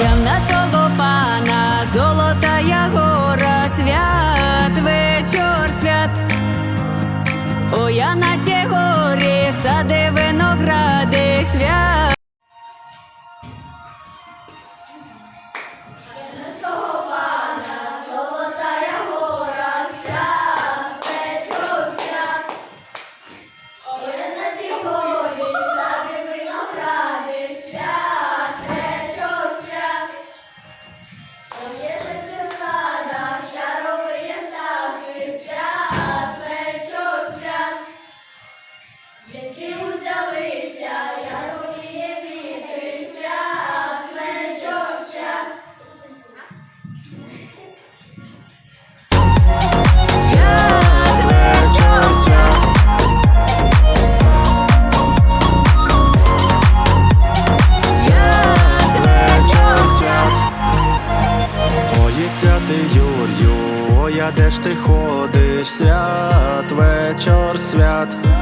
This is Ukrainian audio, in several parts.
ім'ям нашого пана, золота гора свят, вечор свят, о я на ті горі, сади виногради свят. Юр'ю, ой, а де ж ти ходиш? Свят, вечір, свят.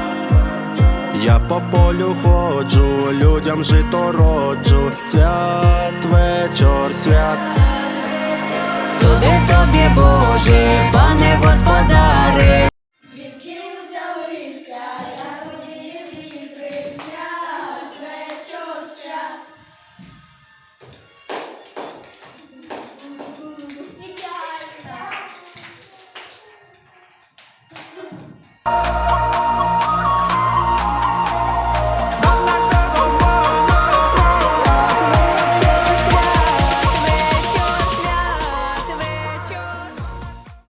Я по полю ходжу, людям жито роджу. Свят, вечір, свят. Суди тобі, Боже, пане господари. Звідки